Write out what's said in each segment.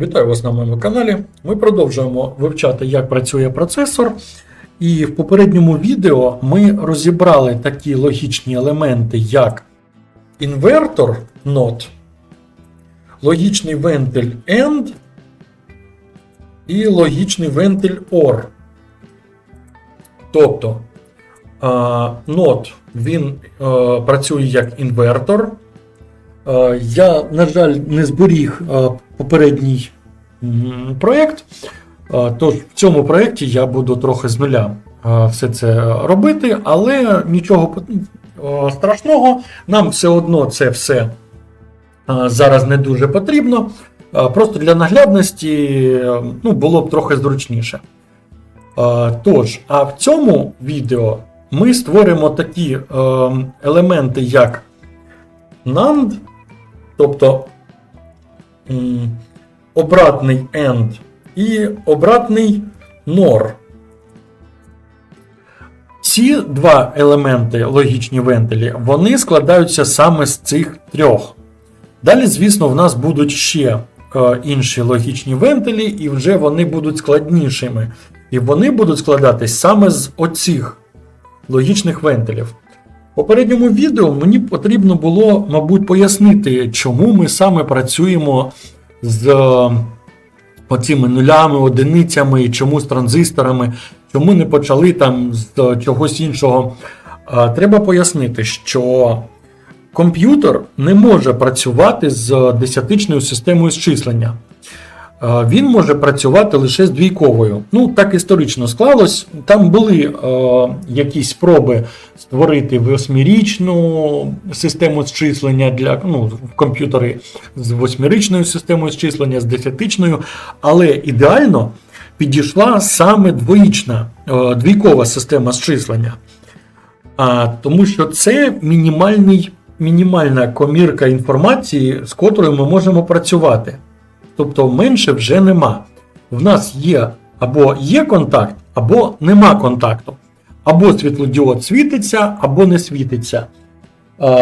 Вітаю вас на моєму каналі. Ми продовжуємо вивчати, як працює процесор. І в попередньому відео ми розібрали такі логічні елементи, як інвертор NOT, логічний вентиль AND і логічний вентиль OR. Тобто NOT він працює як інвертор. Я, на жаль, не зберіг попередній проєкт. Тож в цьому проєкті я буду трохи з нуля все це робити, але нічого страшного, нам все одно це все зараз не дуже потрібно. Просто для наглядності ну, було б трохи зручніше. Тож, а в цьому відео ми створимо такі е, елементи, як NAND, тобто обратний AND і обратний NOR. Ці два елементи, логічні вентилі, вони складаються саме з цих трьох. Далі, звісно, в нас будуть ще е, інші логічні вентилі, і вже вони будуть складнішими. І вони будуть складатись саме з оцих логічних вентилів. Попередньому відео мені потрібно було, мабуть, пояснити, чому ми саме працюємо з е, оцими нулями, одиницями, чому з транзисторами, чому не почали там з е, чогось іншого. А, Треба пояснити, що комп'ютер не може працювати з десятичною системою зчислення. Е, Він може працювати лише з двійковою. Ну, так історично склалось. Там були е, якісь спроби створити восьмирічну систему зчислення для ну, комп'ютери з восьмирічною системою зчислення, з десятичною, але ідеально підійшла саме двоїчна е, двійкова система зчислення. А, тому що це мінімальний, мінімальна комірка інформації, з котрою ми можемо працювати. Тобто менше вже нема. В нас є або є контакт, або нема контакту. Або світлодіод світиться, або не світиться.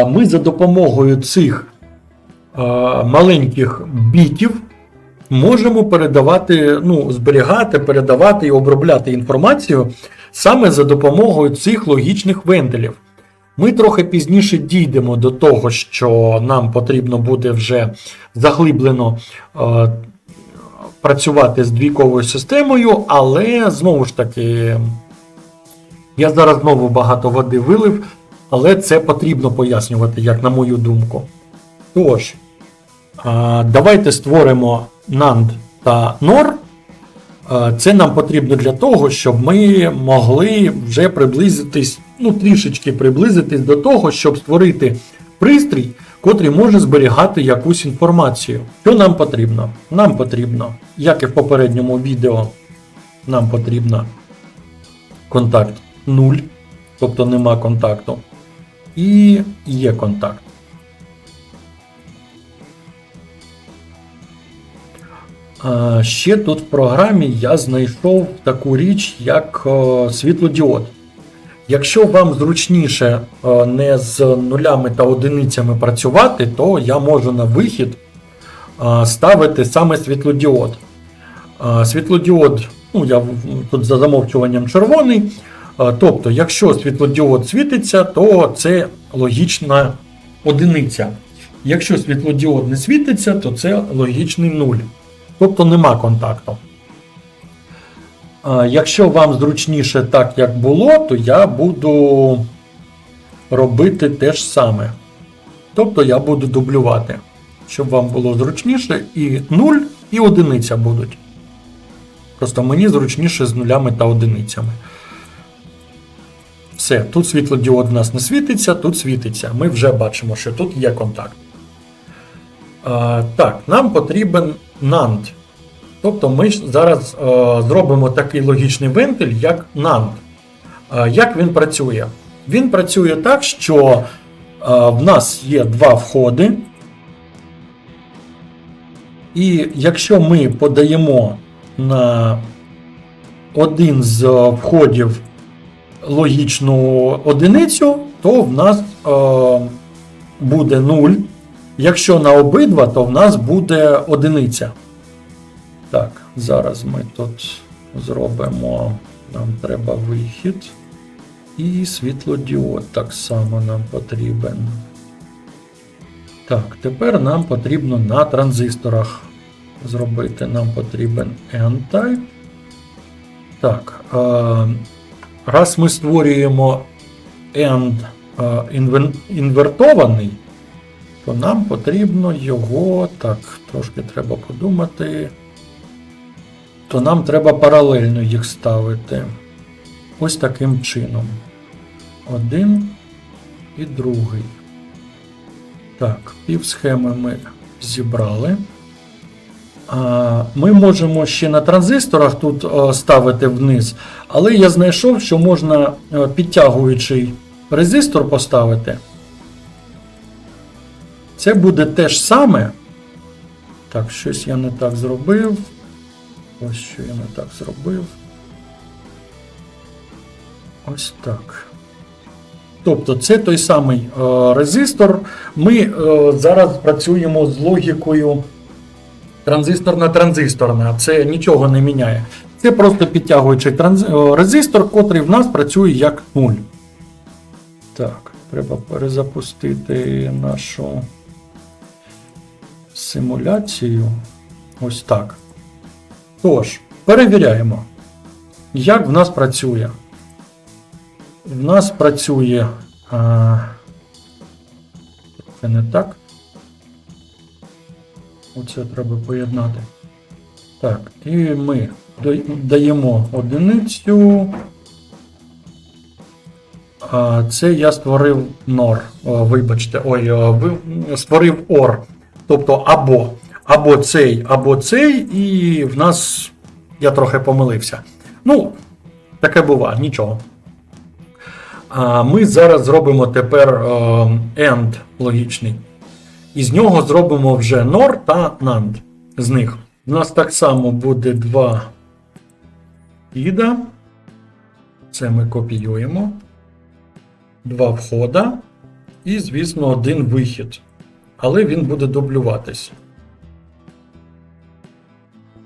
Ми за допомогою цих маленьких бітів можемо передавати, ну, зберігати, передавати і обробляти інформацію саме за допомогою цих логічних вентилів. Ми трохи пізніше дійдемо до того, що нам потрібно буде вже заглиблено е, працювати з двійковою системою, але знову ж таки, я зараз знову багато води вилив, але це потрібно пояснювати, як на мою думку. Тож, е, давайте створимо NAND та NOR. Е, Це нам потрібно для того, щоб ми могли вже приблизитись, ну трішечки приблизитись до того, щоб створити пристрій, котрий може зберігати якусь інформацію. Що нам потрібно? Нам потрібно, як і в попередньому відео, нам потрібно контакт 0, тобто нема контакту, і є контакт. Ще тут в програмі я знайшов таку річ, як світлодіод. Якщо вам зручніше е, не з нулями та одиницями працювати, то я можу на вихід е, ставити саме світлодіод. Е, Світлодіод, ну я тут за замовчуванням червоний. Тобто, якщо світлодіод світиться, то це логічна одиниця. Якщо світлодіод не світиться, то це логічний нуль. Тобто нема контакту. Якщо вам зручніше так, як було, то я буду робити те ж саме. Тобто я буду дублювати, щоб вам було зручніше, і 0, і одиниця будуть. Просто мені зручніше з нулями та одиницями. Все, тут світлодіод в нас не світиться, тут світиться. Ми вже бачимо, що тут є контакт. А, так, нам потрібен NAND. Тобто ми зараз е, зробимо такий логічний вентиль, як NAND. Е, як він працює? Він працює так, що е, в нас є два входи. І якщо ми подаємо на один з входів логічну одиницю, то в нас буде 0. Якщо на обидва, то в нас буде одиниця. Так, зараз ми тут зробимо. Нам треба вихід. І світлодіод так само нам потрібен. Так, тепер нам потрібно на транзисторах зробити. Нам потрібен N-Type. Так. Раз ми створюємо інвен- інвертований, то нам потрібно його. Так, трошки треба подумати. То нам треба паралельно їх ставити. Ось таким чином. Один і другий. Так, пів схеми ми зібрали. Ми можемо ще на транзисторах тут ставити вниз, але я знайшов, що можна підтягуючий резистор поставити. Це буде те ж саме. Так, щось я не так зробив. Ось що я не так зробив. Ось так. Тобто це той самий е, резистор. Ми е, зараз працюємо з логікою транзисторна транзисторна. Це нічого не міняє. Це просто підтягуючий транз... е, резистор, котрий в нас працює як 0. Так, треба перезапустити нашу симуляцію. Ось так. Тож, перевіряємо, як в нас працює. В нас працює. А, це не так. Оце треба поєднати. Так, і ми даємо одиницю. А, це я створив. О, вибачте, ой, створив OR. Тобто або, або цей, або цей, і в нас я трохи помилився. Ну, таке буває, нічого. А ми зараз зробимо тепер е, end логічний. І з нього зробимо вже NOR та NAND. З них. У нас так само буде два іда. Це ми копіюємо. Два входа. І, звісно, один вихід. Але він буде дублюватись.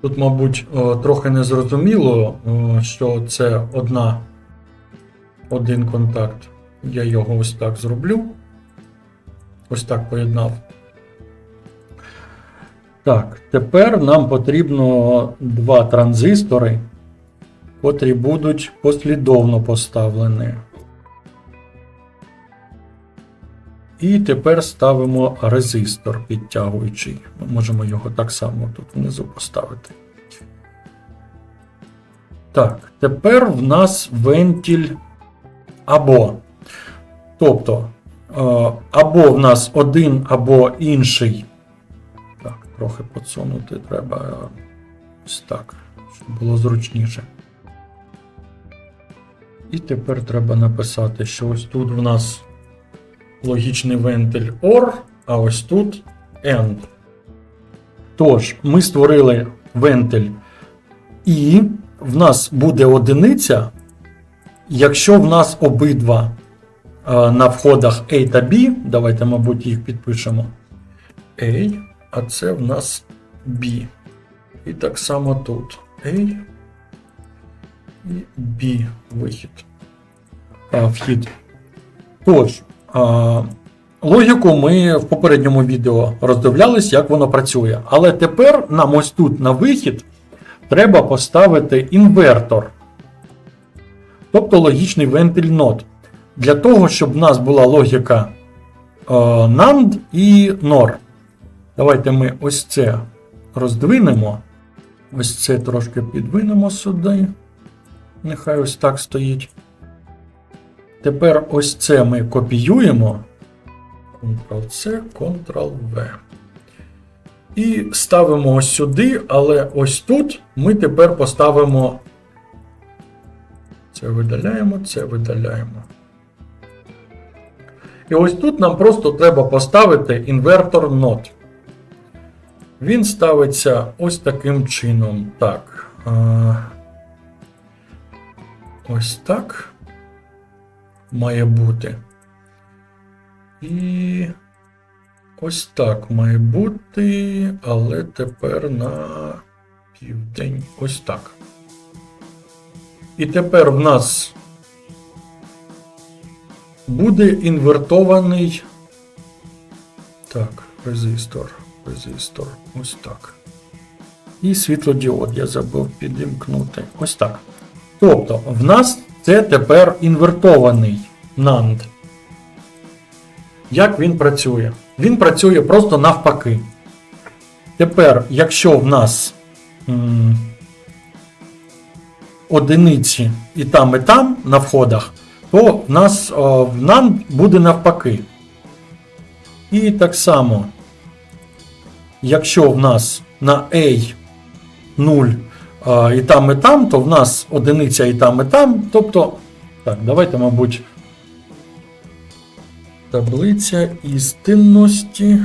Тут, мабуть, е, трохи незрозуміло, е, що це одна один контакт. Я його ось так зроблю. Ось так поєднав. Так, тепер нам потрібно два транзистори, котрі будуть послідовно поставлені. І тепер ставимо резистор підтягуючий. Ми можемо його так само тут внизу поставити. Так, тепер в нас вентиль або. Тобто, е, або в нас один, або інший. Так, трохи подсунути треба ось так, щоб було зручніше. І тепер треба написати, що ось тут в нас логічний вентиль OR, а ось тут AND. Тож, ми створили вентиль і в нас буде одиниця, якщо в нас обидва е, на входах A та B, давайте, мабуть, їх підпишемо. A, а це в нас B. І так само тут A і B вихід. А, вхід. Тож, логіку ми в попередньому відео роздивлялись, як воно працює. Але тепер нам ось тут на вихід треба поставити інвертор. Тобто логічний вентиль нод. Для того, щоб в нас була логіка е, NAND і NOR. Давайте ми ось це роздвинемо. Ось це трошки підвинемо сюди. Нехай ось так стоїть. Тепер ось це ми копіюємо. Ctrl-C, Ctrl-V. І ставимо ось сюди, але ось тут ми тепер поставимо. Це видаляємо, це видаляємо. І ось тут нам просто треба поставити інвертор нот. Він ставиться ось таким чином. Так. Ось так. Має бути. І ось так має бути, але тепер на південь. Ось так. І тепер в нас буде інвертований. Так, резистор. Резистор. Ось так. І світлодіод я забув підімкнути. Ось так. Тобто, в нас це тепер інвертований NAND. Як він працює? Він працює просто навпаки. Тепер, якщо в нас м, одиниці і там, і там на входах, то в нас о, в NAND буде навпаки. І так само, якщо в нас на A 0 а, і там, і там, то в нас одиниця і там, і там. Тобто, так, давайте, мабуть, таблиця істинності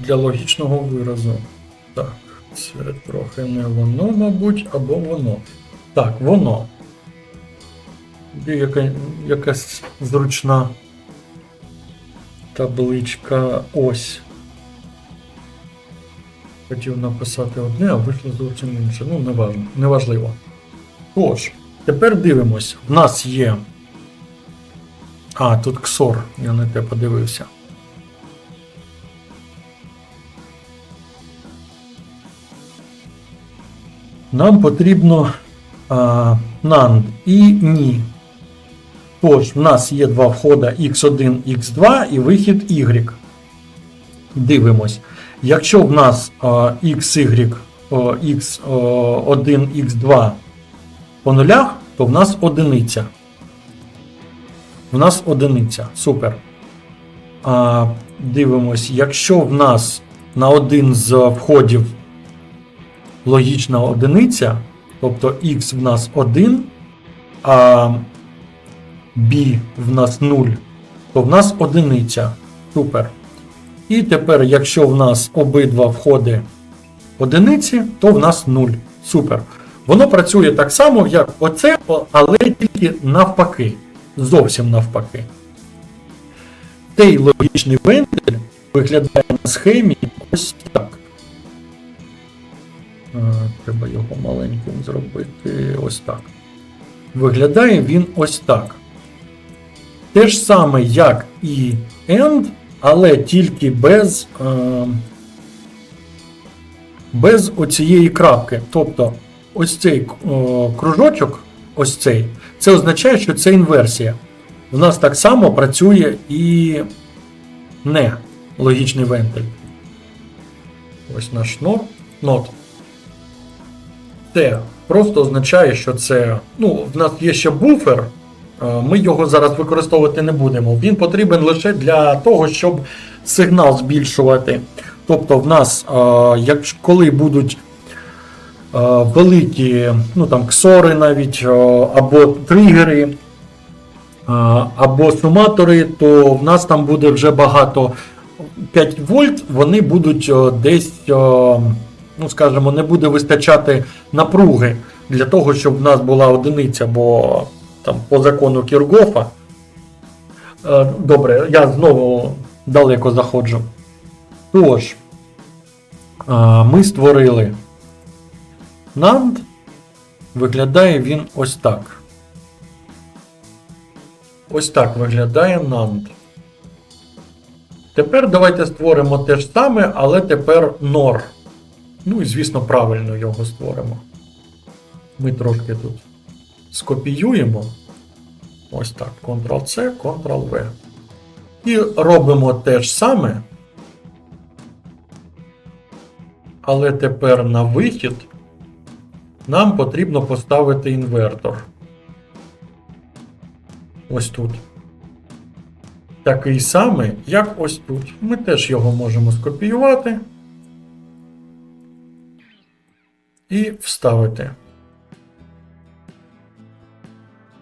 для логічного виразу. Так, це трохи не воно, мабуть, або воно. Так, воно. Яка, якась зручна табличка ось. Хотів написати одне, а вийшло зовсім інше. Ну, неважливо. Тож, тепер дивимось. В нас є. А, тут ксор, я не те подивився. Нам потрібно а, NAND і ні. Тож, в нас є два входа X1, X2 і вихід Y. Дивимось. Якщо в нас XY, X1, X2 по нулях, то в нас одиниця. В нас одиниця. Супер. Дивимось, якщо в нас на один з входів логічна одиниця, тобто X в нас 1, а B в нас 0, то в нас одиниця. Супер. І тепер, якщо в нас обидва входи одиниці, то в нас 0. Супер. Воно працює так само, як оце, але тільки навпаки. Зовсім навпаки. Цей логічний вентиль виглядає на схемі ось так. Треба його маленьким зробити ось так. Виглядає він ось так. Те ж саме, як і AND, але тільки без, е, без оцієї крапки. Тобто, ось цей о, кружочок, ось цей, це означає, що це інверсія. У нас так само працює і не логічний вентиль. Ось наш нот. нот. Це просто означає, що це. Ну, в нас є ще буфер. Е, Ми його зараз використовувати не будемо. Він потрібен лише для того, щоб сигнал збільшувати. Тобто, в нас, е, коли будуть е, великі ну, там, ксори навіть, або тригери, або суматори, то в нас там буде вже багато 5 вольт, вони будуть десь, ну скажімо, не буде вистачати напруги для того, щоб в нас була одиниця, бо там по закону Кіргофа. Е, Добре, я знову далеко заходжу. Тож, е, ми створили NAND. Виглядає він ось так. Ось так виглядає NAND. Тепер давайте створимо те ж саме, але тепер NOR. Ну і, звісно, правильно його створимо. Ми трошки тут скопіюємо. Ось так. Ctrl-C, Ctrl-V. І робимо те ж саме. Але тепер на вихід нам потрібно поставити інвертор. Ось тут. Такий самий, як ось тут. Ми теж його можемо скопіювати і вставити.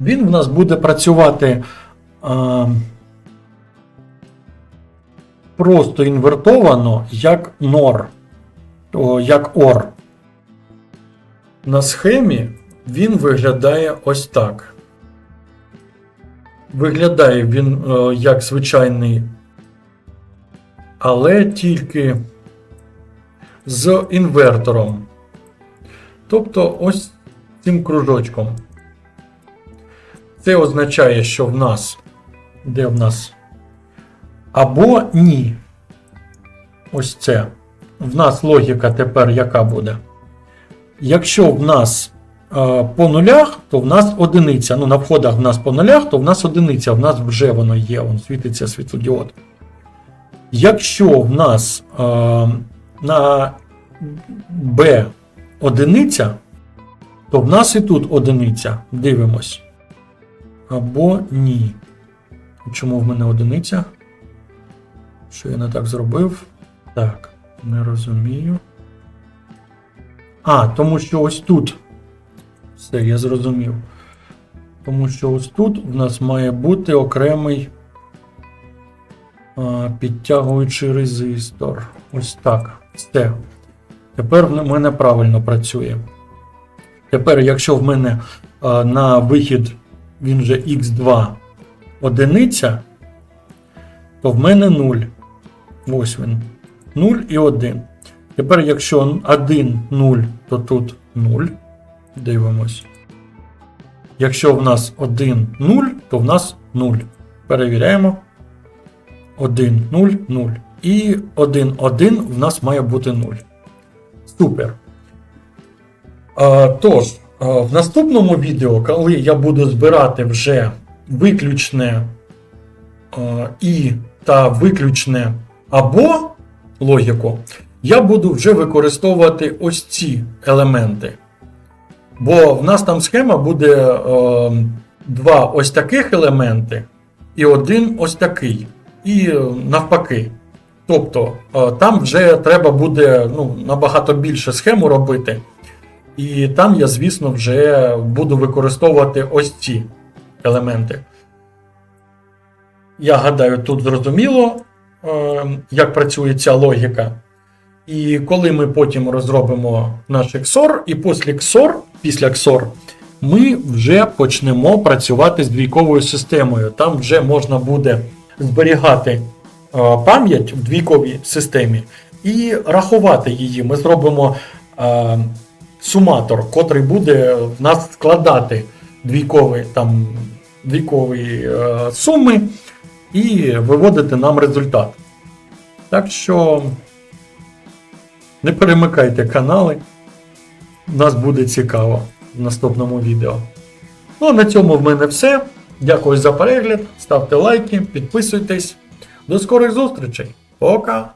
Він в нас буде працювати а, просто інвертовано як NOR, о, як OR. На схемі він виглядає ось так. Виглядає він е, як звичайний, але тільки з інвертором. Тобто ось цим кружочком. Це означає, що в нас. Де в нас? Або ні. Ось це. В нас логіка тепер яка буде? Якщо в нас е, по нулях, то в нас одиниця. Ну, на входах в нас по нулях, то в нас одиниця, в нас вже воно є, вон світиться світлодіод. Якщо в нас е, на B одиниця, то в нас і тут одиниця. Дивимось. Або ні. Чому в мене одиниця? Що я не так зробив? Так, не розумію. А, тому що ось тут. Все, я зрозумів. Тому що ось тут в нас має бути окремий а, підтягуючий резистор. Ось так. Все. Тепер в мене правильно працює. Тепер, якщо в мене а, на вихід він же X2 одиниця, то в мене 0. Ось він. 0 і 1. Тепер, якщо 1 0, то тут 0. Дивимось. Якщо в нас 1 0, то в нас 0. Перевіряємо. 1 0 0. І 1 1 в нас має бути 0. Супер. А, тож, в наступному відео, коли я буду збирати вже виключне і та виключне або логіку, я буду вже використовувати ось ці елементи. Бо в нас там схема буде два ось таких елементи і один ось такий. І е, навпаки. Тобто там вже треба буде ну, набагато більше схему робити. І там я, звісно, вже буду використовувати ось ці елементи. Я гадаю, тут зрозуміло, е, як працює ця логіка. І коли ми потім розробимо наш XOR, і після XOR, після XOR ми вже почнемо працювати з двійковою системою. Там вже можна буде зберігати е, пам'ять в двійковій системі і рахувати її. Ми зробимо е, суматор, котрий буде в нас складати двійкові, там, двійкові е, суми і виводити нам результат. Так що не перемикайте канали. Нас буде цікаво в наступному відео. Ну а на цьому в мене все. Дякую за перегляд. Ставте лайки, підписуйтесь. До скорих зустрічей. Пока!